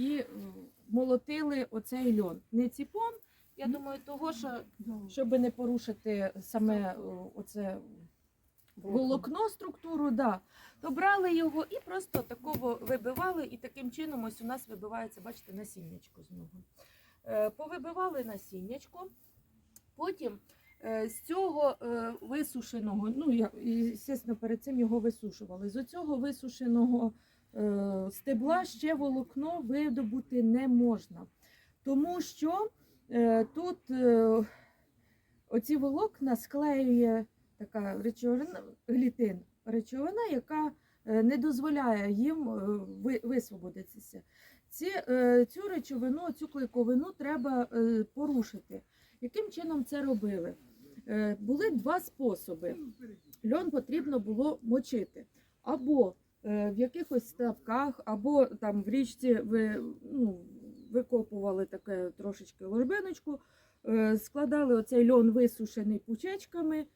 і молотили оцей льон. Не ціпом, я думаю, того, що щоб не порушити саме е, оце волокно структуру, да, то брали його і просто такого вибивали, і таким чином ось у нас вибивається, бачите, насіннячко з нього. Е, Повибивали насіннячко, потім е, з цього висушеного, ну я, звісно, перед цим його висушували. З цього висушеного стебла ще волокно видобути не можна, тому що е, тут е, оці волокна склеює така речовина, глітин, речовина, яка е, не дозволяє їм е, висвободитися. Ці, е, цю речовину, цю клейковину треба е, порушити. Яким чином це робили? Е, Були два способи. Льон потрібно було мочити. Або е, в якихось ставках, або там в річці ви, ну, викопували таке трошечки ложбиночку, е, складали оцей льон висушений пучечками,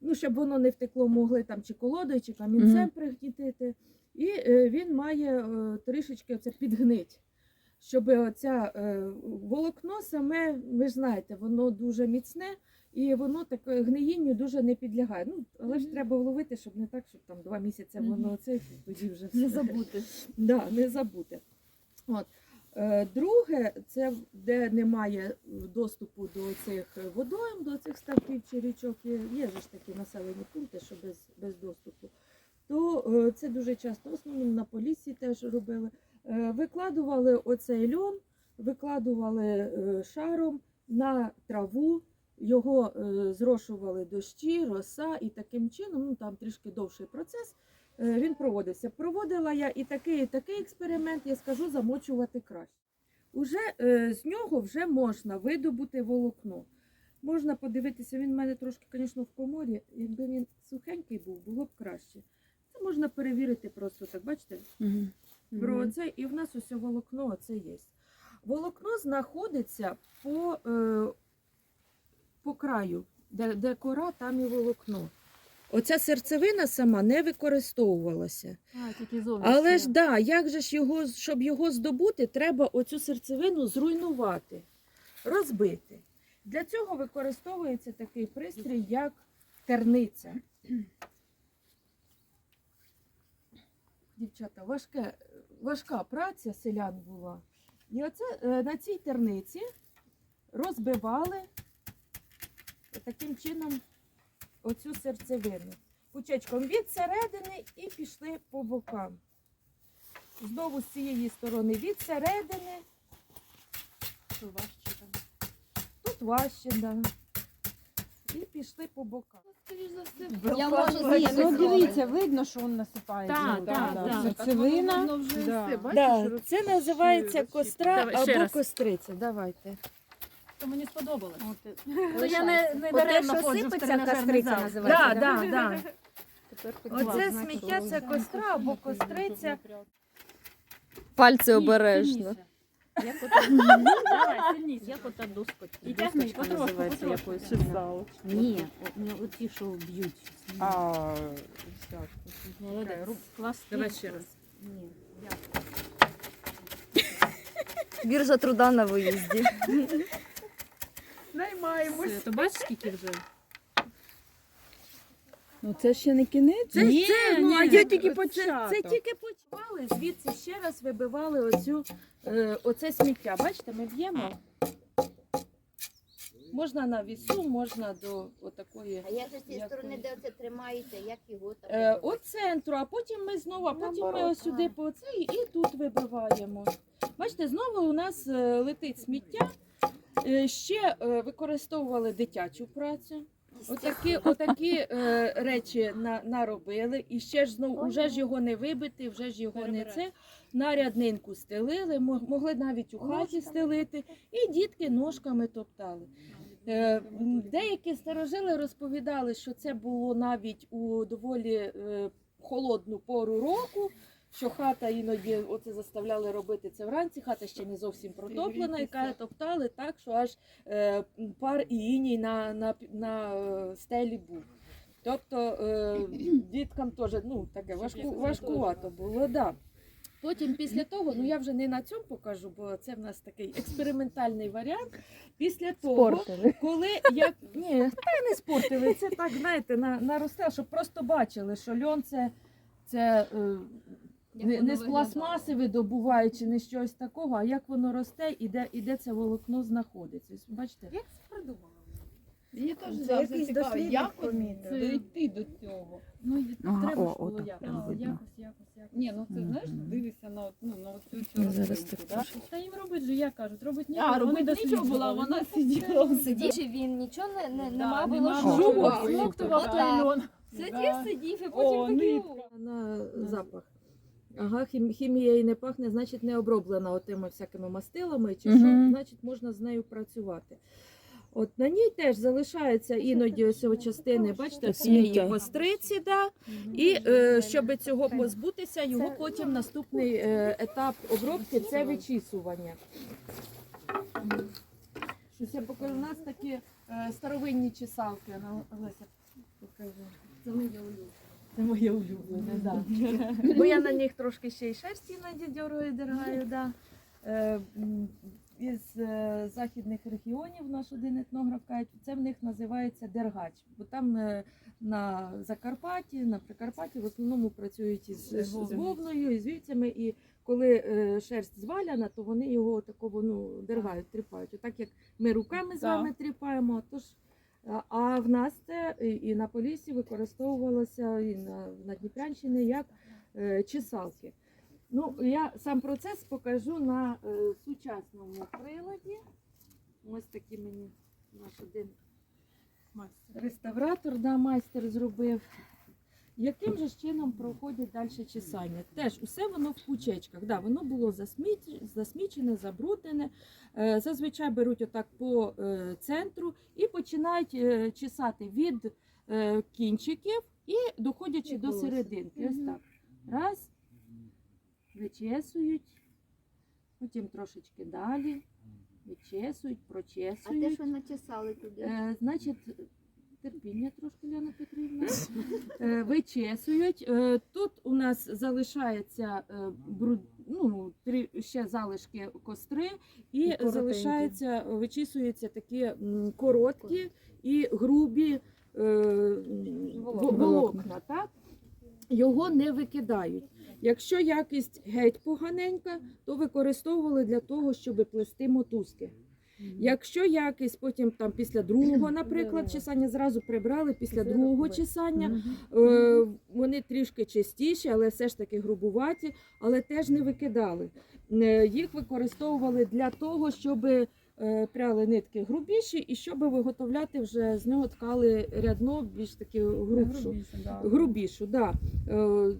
ну, щоб воно не втекло, могли там чи колодою, чи камінцем пригнітити. І е, він має е, трішечки оце підгнить. Щоб оця е, волокно саме, ви ж знаєте, воно дуже міцне і воно таке гниїнню дуже не підлягає. Ну, але ж треба вловити, щоб не так, щоб там два місяці воно це тоді вже все. Не забути. Да, не забути. От. Е, Друге, це де немає доступу до цих водойм, до цих ставків чи річок. Є, ж такі населені пункти, що без, без доступу. То е, це дуже часто, в основному на полісі теж робили. Е, Викладували оцей льон, викладували е, шаром на траву, його е, зрошували дощі, роса, і таким чином, ну там трішки довший процес, е, він проводився. Проводила я і такий, і такий експеримент, я скажу, замочувати краще. Уже е, з нього вже можна видобути волокно. Можна подивитися, він в мене трошки, звісно, в коморі. Якби він сухенький був, було б краще. Це можна перевірити просто так, бачите? Мгм. Про це, і в нас усе волокно оце є. Волокно знаходиться по, е, по краю, де, де кора, там і волокно. Оця серцевина сама не використовувалася. А, тільки. Але ж да, як же ж його, щоб його здобути, треба оцю серцевину зруйнувати, розбити. Для цього використовується такий пристрій, як терниця. Дівчата, важке, важка праця селян була. І оце е, на цій терниці розбивали таким чином оцю серцевину пучечком від середини і пішли по бокам. Знову з цієї сторони від середини, важче там. тут важче, да. І пішли по бокам. Я можу з'їсти. Ну, дивіться, видно, що він насипає. Так, знову, так, да, так. Серцевина. Да. бачиш, Да, це називається костра або костриця. Давайте. То мені сподобалось. От, То я не, не даремно ходжу в тренажерний зал. називається. Да, да? да, Оце сміття це костра або костриця. Пальці обережно. Як ота- Давай, сильніше. Як ота доска- І тягни, досточка потрошку, називається потрошку. якоюсь. Чесало. Ні, о- не оті, що б'ють. А, так. Молодець. Клас. Давай ще раз. Ні. Біржа труда на виїзді. Наймаємось. Все, То бачиш, скільки вже? Ну це ще не кінець? Це, Ні, це, ну, ні. а я тільки це, це тільки почали. Звідси ще раз вибивали оцю, е, оце сміття. Бачите, ми б'ємо. Можна на вісу, можна до отакої. А як же з цієї Як сторони, де оце тримаєте, як його там? Е, от центру, а потім ми знову, а потім ми Наоборот, ось сюди а. по цей і тут вибиваємо. Бачите, знову у нас е, летить сміття. Е, Ще е, використовували дитячу працю. Отакі, отакі е, речі на, наробили, і ще ж знову вже ж його не вибити, вже ж його не це. На ряднинку стелили, мо- могли навіть у хаті стелити, і дітки ножками топтали. Е, Деякі старожили розповідали, що це було навіть у доволі е, холодну пору року. Що хата іноді оце заставляли робити це вранці, хата ще не зовсім протоплена, і топтали так, що аж е, пар і іній на, на, на е, стелі був. Тобто е, діткам теж ну, таке важку, важкувато було. Да. Потім після того, ну я вже не на цьому покажу, бо це в нас такий експериментальний варіант. Після того, Спортили. коли я ні, та не спортили, це так, знаєте, на, наросте, щоб просто бачили, що льон це, це е, не, не з пластмаси видобувають чи не щось такого, а як воно росте і де, і де це волокно знаходиться. Ось Бачите? Як це придумала? Мені теж Це завжди якийсь цікаво, дослідник як от помітив. дійти до цього. Ну, і Ага, треба о, ж було отак якось, видно. якось, якось, якось. Ні, ну це знаєш, Мгм. дивишся на, от- ну, на оцю цю Ну, зараз рослинку, так да? Та їм робить же, як кажуть, робить нічого. А, вони робить нічого була, вона сиділа. Сидів, чи він нічого не, не, нема було нема. Сидів, сидів і О, потім такий. нитка. На запах. Ага, хім, хімія і не пахне, значить не оброблена отими всякими мастилами, чи що, Мгм. значить можна з нею працювати. От на ній теж залишаються іноді ось ці частини, бачите, цієї Сміття. костриці, да? і е, щоб цього позбутися, його потім наступний е, етап обробки це вичісування. Щось я покажу, у нас такі е, старовинні чесалки. Ну, Олеся, покажу. Це моє улюблене. Це моє улюблене, да. Бо я на них трошки ще й шерсті іноді дьоргаю, дергаю, да. Е, із е, західних регіонів наш один етнограф каже, це в них називається дергач, бо там е, на Закарпатті, на Прикарпатті в основному працюють із, з вовною, із вівцями, і коли е, шерсть зваляна, то вони його такого ну, дергають, тріпають. Отак як ми руками з вами тріпаємо, тож а- в нас це і на полісі використовувалося і на, на Дніпрянщині як е, чесалки. Ну, я сам процес покажу на е, сучасному приладі. Ось такий мені наш один реставратор, да, майстер зробив. Яким же чином проходить далі чесання? Теж усе воно в кучечках. Да, воно було засмічене, забруднене. Е, Зазвичай беруть отак по е, центру і починають е, чесати від кінчиків і доходячи до серединки. Ось так. Раз, вичесують, потім трошечки далі, вичесують, А те, що начесали туди. Значить, терпіння трошки, Ляна Петрівна. Е, вичесують. Е, тут у нас залишається е, бруд, ну, три, ще залишки костри, і коротенькі. залишається, вичісуються такі короткі і грубі е, волокна. Так? Його не викидають. Якщо якість геть поганенька, то використовували для того, щоб плести мотузки. Якщо якість потім там після другого, наприклад, чесання зразу прибрали після другого чесання, е, вони трішки чистіші, але все ж таки грубуваті, але теж не викидали. Е, Їх використовували для того, щоб е, пряли нитки грубіші і щоб виготовляти вже з нього ткали рядно більш таки грубшу грубішу. Да. Е,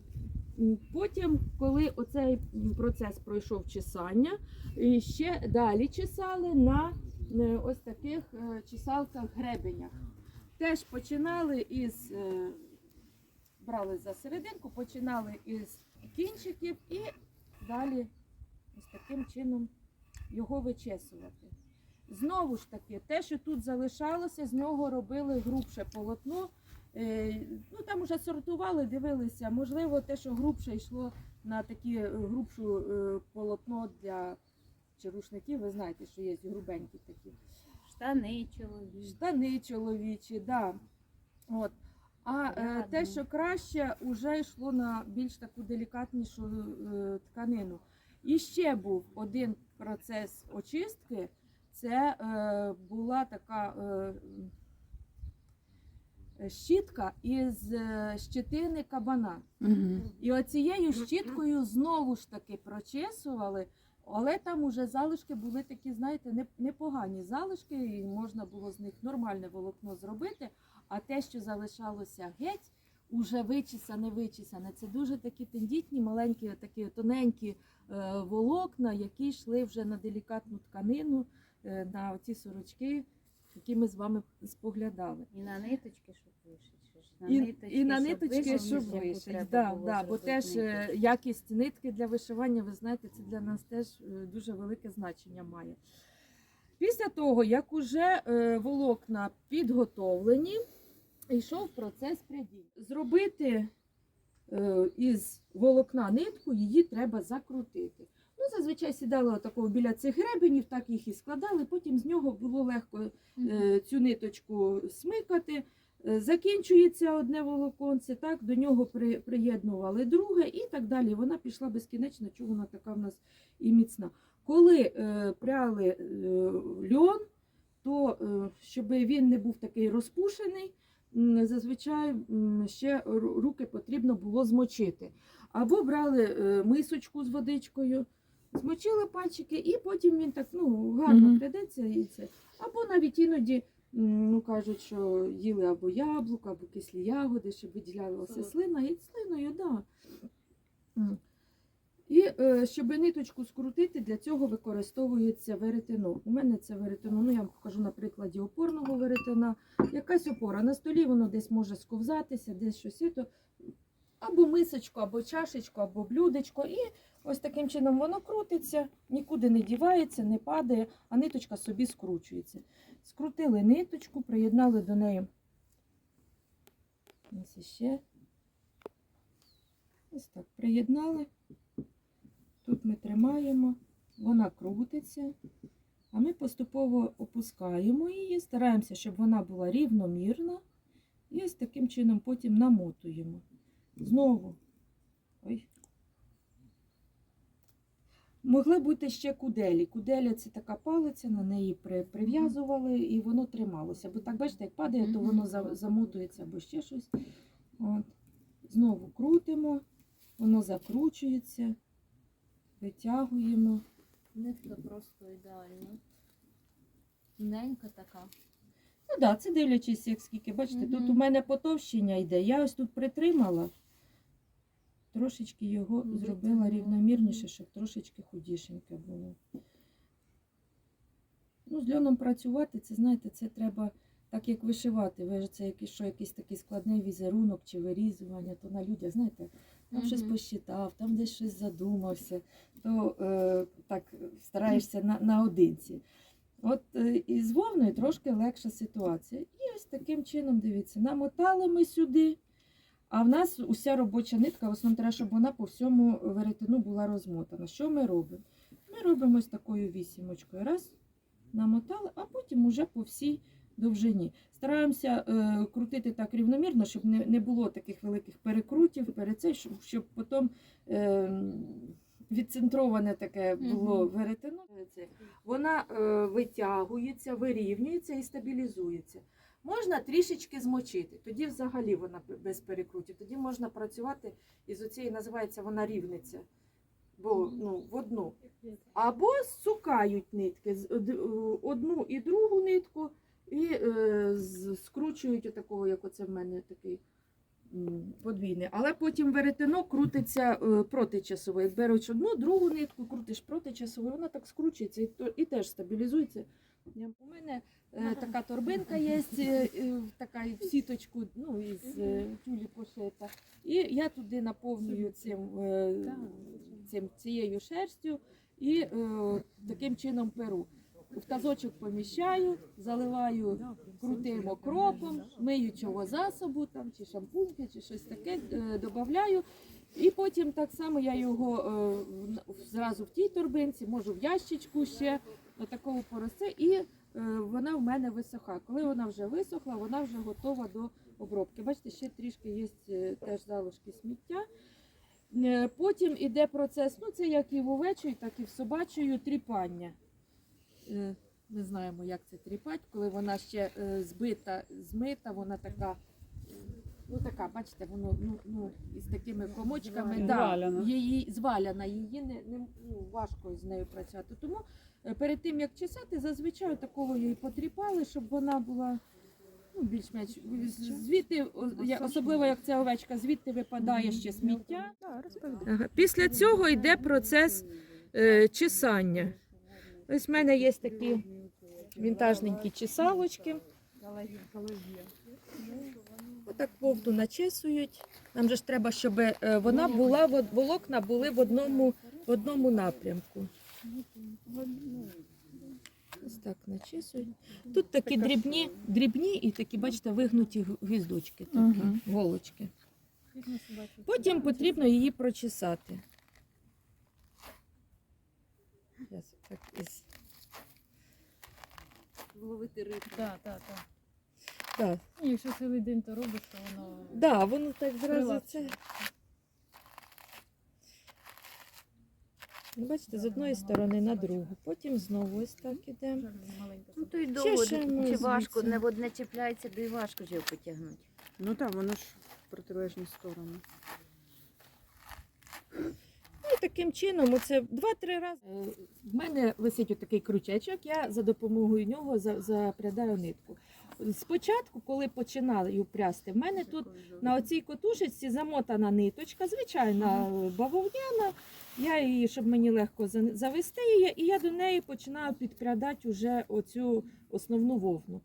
Потім, коли оцей процес пройшов чесання, і ще далі чесали на е, ось таких е, чесалках гребенях. Теж починали із е, брали за серединку, починали із кінчиків і далі ось таким чином його вичесувати. Знову ж таки, те, що тут залишалося, з нього робили грубше полотно. Е, Ну там уже сортували, дивилися. Можливо, те, що грубше йшло на такі е, грубшу е, полотно для чи рушників, ви знаєте, що є грубенькі такі. Штани чоловік. Штани чоловічі, да. От. А е, те, що краще, вже йшло на більш таку делікатнішу е, тканину. І ще був один процес очистки. Це е, була така е, щітка із е, щетини кабана. І оцією щіткою знову ж таки прочесували, але там уже залишки були такі, знаєте, непогані залишки, і можна було з них нормальне волокно зробити. А те, що залишалося геть, уже вичесане, вичесане. Це дуже такі тендітні, маленькі, такі тоненькі е, волокна, які йшли вже на делікатну тканину, е, на оці сорочки, які ми з вами споглядали. І на ниточки, щоб вишити. На І, ниточки, і на ниточки, щоб яку вишити. Да, да, бо теж е, якість нитки для вишивання, ви знаєте, це для нас теж е, дуже велике значення має. Після того, як уже е, волокна підготовлені, йшов процес прядіння. Зробити із волокна нитку, її треба закрутити. Ну, зазвичай сідали отакого біля цих гребенів, так їх і складали. Потім з нього було легко е, цю ниточку смикати. Е, Закінчується одне волоконце, так, до нього при, приєднували друге і так далі. Вона пішла безкінечно, чого вона така в нас і міцна. Коли е, пряли е, льон, то е, щоб він не був такий розпушений, зазвичай м, ще руки потрібно було змочити. Або брали е, мисочку з водичкою, змочили пальчики, і потім він так ну, гарно Мгм. прядеться. І це. Або навіть іноді м, ну, кажуть, що їли або яблука, або кислі ягоди, щоб виділялася слина, і слиною, да. М. І е, щоб ниточку скрутити, для цього використовується веретено. У мене це веретено, ну я вам покажу на прикладі опорного веретена. Якась опора на столі, воно десь може сковзатися, десь щось. то або мисочку, або чашечку, або блюдечко. І ось таким чином воно крутиться, нікуди не дівається, не падає, а ниточка собі скручується. Скрутили ниточку, приєднали до неї. Ось іще. Ось так приєднали. Тут ми тримаємо, вона крутиться, а ми поступово опускаємо її, стараємося, щоб вона була рівномірна. І ось таким чином потім намотуємо. Знову. Ой. Могли бути ще куделі. Куделя це така палиця, на неї прив'язували і воно трималося. Бо так, бачите, як падає, то воно замотується або ще щось. От. Знову крутимо, воно закручується, витягуємо. Нитка просто ідеальна. Тоненька така. Ну так, да, це дивлячись, як скільки. Бачите, тут у мене потовщення йде. Я ось тут притримала, трошечки його зробила рівномірніше, щоб трошечки худішеньке було. Ну, з льоном працювати, це знаєте, це треба так як вишивати. Ви ж це якийсь, що якийсь такий складний візерунок чи вирізування, то на людях, знаєте, там щось посчитав, там десь щось задумався, то е, так стараєшся на, наодинці. От е, і з вовною трошки легша ситуація. І ось таким чином, дивіться, намотали ми сюди, а в нас уся робоча нитка, в основному треба, щоб вона по всьому веретину була розмотана. Що ми робимо? Ми робимо ось такою вісімочкою. Раз, намотали, а потім уже по всій довжині. Стараємося е, крутити так рівномірно, щоб не, не було таких великих перекрутів, перед цей, щоб, щоб потім е, відцентроване таке було Мгм. веретено. Вона е, витягується, вирівнюється і стабілізується. Можна трішечки змочити, тоді взагалі вона без перекрутів. Тоді можна працювати із оцієї, називається вона рівниця. Бо ну, в одну. Або сукають нитки, з- од- одну і другу нитку, і е, з- скручують отакого, як оце в мене такий м, подвійний. Але потім веретено крутиться е, протичасово. Як беруть одну, другу нитку, крутиш протичасово, вона так скручується і, і теж стабілізується. У мене е, така торбинка є, е, е, така в сіточку, ну, із е, тюлі пошита. І я туди наповнюю цим, е, цим цією шерстю і е, таким чином перу. В тазочок поміщаю, заливаю крутим окропом, миючого засобу, там, чи шампуньки, чи щось таке, е, додаю. І потім так само я його е, зразу в тій торбинці, можу в ящичку ще до такого поросте, і е, вона в мене висоха. Коли вона вже висохла, вона вже готова до обробки. Бачите, ще трішки є теж залишки сміття. Потім іде процес, ну це як і в овечої, так і в собачої тріпання. Е, Ми знаємо, як це тріпать, коли вона ще е, збита, змита, вона така. Ну така, бачите, воно ну, ну, із такими комочками. Зваляна. Да, Зваляна. її зваляна, її не, не ну, важко з нею працювати. Тому е, перед тим як чесати, зазвичай такого її потріпали, щоб вона була ну, більш-менш звідти, особливо як ця овечка, звідти випадає ще сміття. Після цього йде процес е, чесання. Ось в мене є такі вінтажненькі чесалочки. Отак вовну начесують. Нам же ж треба, щоб е, вона була, волокна були в одному, в одному напрямку. Ось так начесують. Тут такі дрібні, дрібні і такі, бачите, вигнуті гвіздочки, такі, голочки. Потім потрібно її прочесати. Так, із- Ловити рибу. Так, так, так. Так, Ну, Якщо цілий день то робиш, то воно да, воно так зразу це. Ну, Бачите, з одної сторони на другу. Потім знову ось так ідемо. Ну то й довго, ще чи важко, не одне чіпляється, то й важко ж його потягнути. Ну так, воно ж в протилежну сторону. Ну, і таким чином, оце два-три рази. Е, В мене висить отакий крючечок, я за допомогою нього запрядаю нитку. Спочатку, коли починаю прясти, в мене тут на оцій котушечці замотана ниточка, звичайна бавовняна. Я її, щоб мені легко завести її, і я до неї починаю підпрядати уже оцю основну вовну.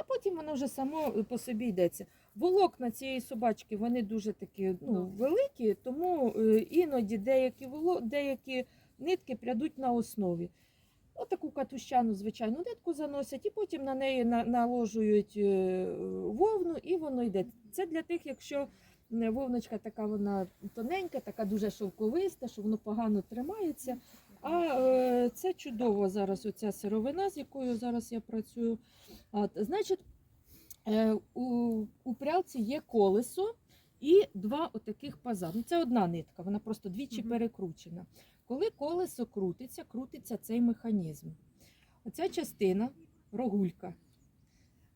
А потім воно вже само е, по собі йдеться. Волокна цієї собачки вони дуже такі ну, великі, тому е, іноді деякі, воло... деякі нитки прядуть на основі. Отаку катущану, звичайну нитку заносять, і потім на неї наложують е, вовну, і воно йде. Це для тих, якщо вовночка така вона тоненька, така дуже шовковиста, що воно погано тримається. А це чудово зараз оця сировина, з якою зараз я працюю. От, значить, е, у, у прялці є колесо і два отаких паза. Ну, це одна нитка, вона просто двічі Мгм. перекручена. Коли колесо крутиться, крутиться цей механізм. Оця частина, рогулька,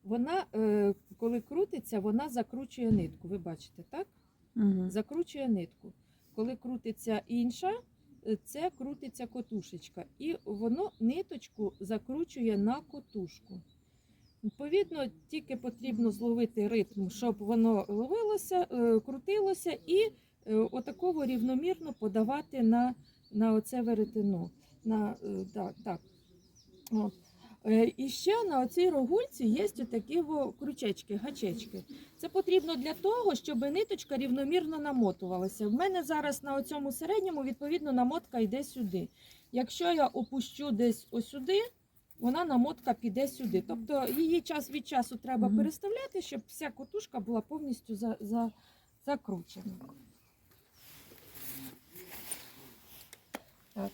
вона, е, коли крутиться, вона закручує нитку. Ви бачите, так? Угу. закручує нитку. Коли крутиться інша, е, це крутиться котушечка. І воно ниточку закручує на котушку. Відповідно, тільки потрібно зловити ритм, щоб воно ловилося, е, крутилося і е, отаково рівномірно подавати на, на оце веретено. На, е, так, так. І ще на оцій рогульці є такі крючечки, гачечки. Це потрібно для того, щоб ниточка рівномірно намотувалася. В мене зараз на цьому середньому, відповідно, намотка йде сюди. Якщо я опущу десь осюди, вона намотка піде сюди. Тобто її час від часу треба Мгм. переставляти, щоб вся котушка була повністю за, за, закручена. Так.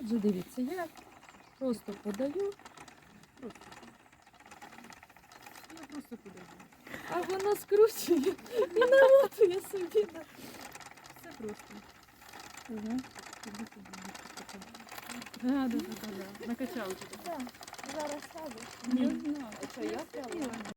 Отже, дивіться, я просто подаю, Я просто подаю. а вона скручує і намотує собі. Все просто. Да, да, да, да, да. Накачалки. Зараз садиш. Не знаю. Що я пряла?